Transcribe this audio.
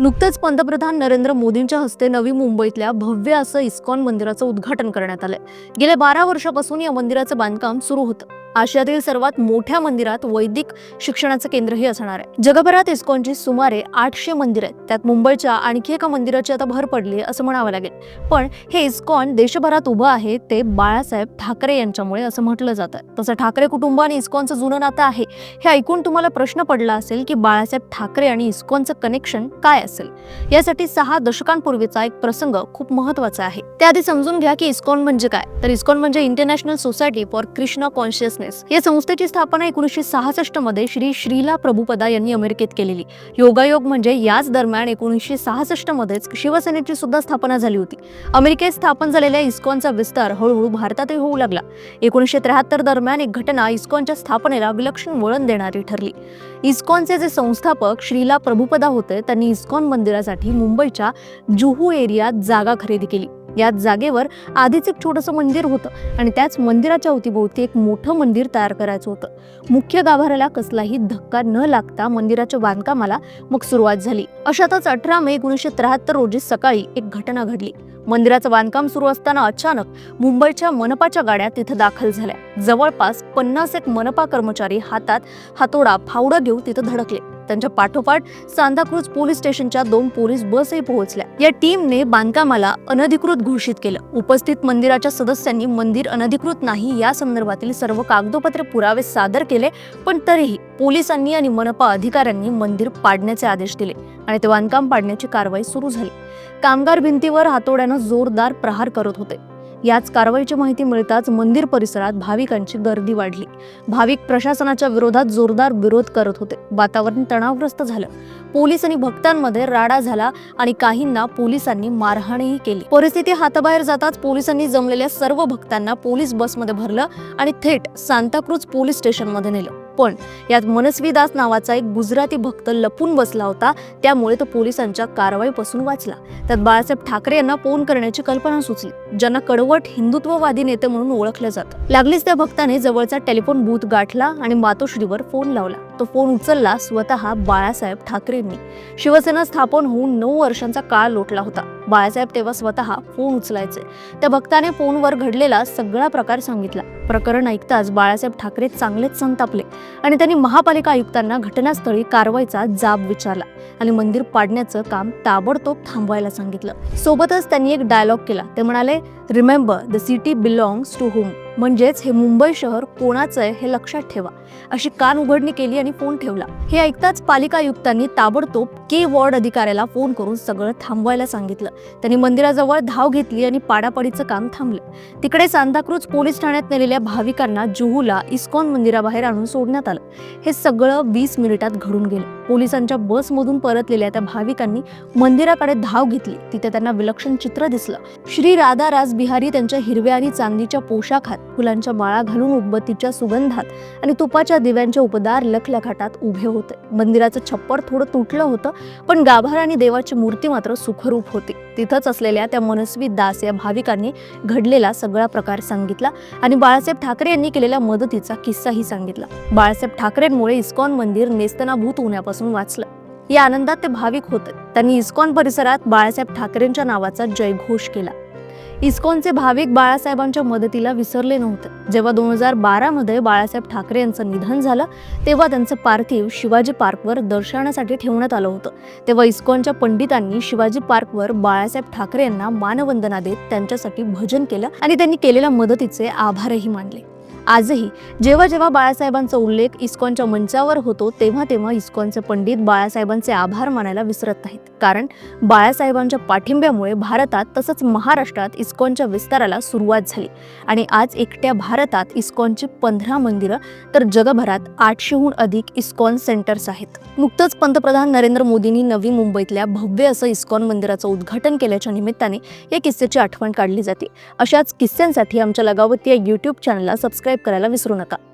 नुकतेच पंतप्रधान नरेंद्र मोदींच्या हस्ते नवी मुंबईतल्या भव्य असं इस्कॉन मंदिराचं उद्घाटन करण्यात आलंय. गेल्या बारा वर्षापासून या मंदिराचं बांधकाम सुरू होतं. आशियातील सर्वात मोठ्या मंदिरात वैदिक शिक्षणाचं केंद्रही असणार आहे. जगभरात इस्कॉनची सुमारे आठशे मंदिर आहेत. त्यात मुंबईच्या आणखी एका मंदिराची आता भर पडली असं म्हणावं लागेल. पण हे इस्कॉन देशभरात उभं आहे ते बाळासाहेब ठाकरे यांच्यामुळे असं म्हटलं जातं. तसं ठाकरे कुटुंब आणि इस्कॉनचं जुनं नातं आहे. हे ऐकून तुम्हाला प्रश्न पडला असेल की बाळासाहेब ठाकरे आणि इस्कॉनचं कनेक्शन काय असेल? यासाठी सहा दशकांपूर्वीचा एक प्रसंग खूप महत्त्वाचा आहे. त्याआधी समजून घ्या की इस्कॉन म्हणजे काय. तर इस्कॉन म्हणजे international society for Krishna consciousness या संस्थेची स्थापना एकोणीसशे सहासष्टमध्ये श्री श्रीला प्रभुपदा यांनी अमेरिकेत केलेली. योगायोग म्हणजे याच दरम्यान एकोणीसशे सहासष्ट मध्येच शिवसेनेची सुद्धा स्थापना झाली होती. अमेरिकेत स्थापन झालेल्या इस्कॉनचा विस्तार हळूहळू भारतातही होऊ लागला. एकोणीसशे त्र्याहत्तर दरम्यान एक घटना इस्कॉनच्या स्थापनेला विलक्षण वळण देणारी ठरली. इस्कॉनचे जे संस्थापक श्रीला प्रभुपदा होते त्यांनी इस्कॉन मंदिरासाठी मुंबईच्या जुहू एरियात जागा खरेदी केली. याच जागेवर आधीच एक छोटंसं मंदिर होतं आणि त्याच मंदिराच्या अवतीभोवती एक मोठं मंदिर तयार करायचं होतं. मुख्य गाभाऱ्याला कसलाही धक्का न लागता मंदिराच्या बांधकामाला मग सुरुवात झाली. अशातच अठरा मे एकोणीसशे त्र्याहत्तर रोजी सकाळी एक घटना घडली. मंदिराचं बांधकाम सुरू असताना अचानक मुंबईच्या मनपाच्या गाड्या तिथं दाखल झाल्या. जवळपास पन्नास एक मनपा कर्मचारी हातात हातोडा फावडा घेऊन तिथं धडकले. त्यांच्या पाठोपाठ सांताक्रूज पोलीस स्टेशनच्या दोन पोलीस बसही पोहोचल्या. या टीमने बांधकामाला अनधिकृत घोषित केलं. उपस्थित मंदिराच्या सदस्यांनी मंदिर अनधिकृत नाही या संदर्भातील सर्व कागदोपत्र पुरावे सादर केले पण तरीही पोलिसांनी आणि मनपा अधिकाऱ्यांनी मंदिर पाडण्याचे आदेश दिले आणि ते बांधकाम पाडण्याची कारवाई सुरू झाली. कामगार भिंतीवर हातोड्यानं जोरदार प्रहार करत होते. याच कारवाईची माहिती मिळताच मंदिर परिसरात भाविकांची गर्दी वाढली. भाविक प्रशासनाच्या विरोधात जोरदार विरोध करत होते. वातावरण तणावग्रस्त झालं. पोलीस आणि भक्तांमध्ये राडा झाला आणि काहींना पोलिसांनी मारहाणही केली. परिस्थिती हाताबाहेर जाताच पोलिसांनी जमलेल्या सर्व भक्तांना पोलीस बसमध्ये भरलं आणि थेट सांताक्रूज पोलीस स्टेशनमध्ये नेलं. पण यात मनस्वी दास नावाचा एक गुजराती भक्त लपून बसला होता. त्यामुळे तो पोलिसांच्या कारवाईपासून वाचला. त्यात बाळासाहेब ठाकरे यांना फोन करण्याची कल्पना सुचली ज्यांना कडवट हिंदुत्ववादी नेते म्हणून ओळखलं जातं. लागलीच त्या भक्ताने जवळचा टेलिफोन बूथ गाठला आणि मातोश्रीवर फोन लावला. तो फोन उचलला स्वतः बाळासाहेब ठाकरेंनी. शिवसेना स्थापन होऊन नऊ वर्षांचा काळ लोटला होता. बाळासाहेब तेव्हा स्वतः फोन उचलायचे. त्या भक्ताने फोनवर घडलेला सगळा प्रकार सांगितला. प्रकरण ऐकताच बाळासाहेब ठाकरे चांगलेच संतापले आणि त्यांनी महापालिका आयुक्तांना घटनास्थळी कारवाईचा जाब विचारला आणि मंदिर पाडण्याचं काम ताबडतोब थांबवायला सांगितलं. सोबतच त्यांनी एक डायलॉग केला. ते म्हणाले remember the city belongs to home म्हणजेच हे मुंबई शहर कोणाचं आहे हे लक्षात ठेवा. अशी कान उघडणी केली आणि फोन ठेवला. हे ऐकताच पालिका आयुक्तांनी ताबडतोब के वॉर्ड अधिकाऱ्याला फोन करून सगळं थांबवायला सांगितलं. त्यांनी मंदिराजवळ धाव घेतली आणि पाडापाडीचं काम थांबलं. तिकडे सांताक्रूज पोलीस ठाण्यात नेलेल्या भाविकांना जुहूला इस्कॉन मंदिराबाहेर आणून सोडण्यात आलं. हे सगळं वीस मिनिटात घडून गेलं. पोलिसांच्या बसमधून परतलेल्या त्या भाविकांनी मंदिराकडे धाव घेतली. तिथे त्यांना विलक्षण चित्र दिसलं. श्री राधा राज बिहारी त्यांच्या हिरव्या आणि चांदीच्या पोशाखात फुलांच्या माळा घालून उदबत्तीच्या सुगंधात आणि तुपाच्या दिव्यांच्या उपदार लखलखाटात उभे होते. मंदिराचं छप्पर थोडं तुटलं होतं पण गाभार आणि देवाची मूर्ती मात्र सुखरूप होती. तिथंच असलेल्या त्या मनस्वी दास या भाविकांनी घडलेला सगळा प्रकार सांगितला आणि बाळासाहेब ठाकरे यांनी केलेल्या मदतीचा किस्साही सांगितला. बाळासाहेब ठाकरेंमुळे इस्कॉन मंदिर नेस्तनाभूत होण्यापासून वाचलं. या आनंदात ते भाविक होते. त्यांनी इस्कॉन परिसरात बाळासाहेब ठाकरेंच्या नावाचा जयघोष केला. इस्कॉनचे भाविक बाळासाहेबांच्या मदतीला विसरले नव्हते. जेव्हा दोन हजार बारामध्ये बाळासाहेब ठाकरे यांचं निधन झालं तेव्हा त्यांचं पार्थिव शिवाजी पार्कवर दर्शनासाठी ठेवण्यात आलं होतं. तेव्हा इस्कॉनच्या पंडितांनी शिवाजी पार्कवर बाळासाहेब ठाकरे यांना मानवंदना देत त्यांच्यासाठी भजन केलं आणि त्यांनी केलेल्या मदतीचे आभारही मानले. आजही जेव्हा जेव्हा बाळासाहेबांचा उल्लेख इस्कॉनच्या मंचावर होतो तेव्हा तेव्हा इस्कॉनचे पंडित बाळासाहेबांचे आभार मानायला विसरत नाहीत. कारण बाळासाहेबांच्या पाठिंब्यामुळे भारतात तसंच महाराष्ट्रात इस्कॉनच्या विस्ताराला सुरुवात झाली. आणि आज एकट्या भारतात इस्कॉनची पंधरा मंदिरं तर जगभरात आठशेहून अधिक इस्कॉन सेंटर्स आहेत. नुकतंच पंतप्रधान नरेंद्र मोदींनी नवी मुंबईतल्या भव्य असं इस्कॉन मंदिराचं उद्घाटन केल्याच्या निमित्ताने या किस्स्याची आठवण काढली जाते. अशाच किस्स्यांसाठी आमच्या लगावती या यूट्यूब चॅनलला सबस्क्राईब करायला विसरू नका.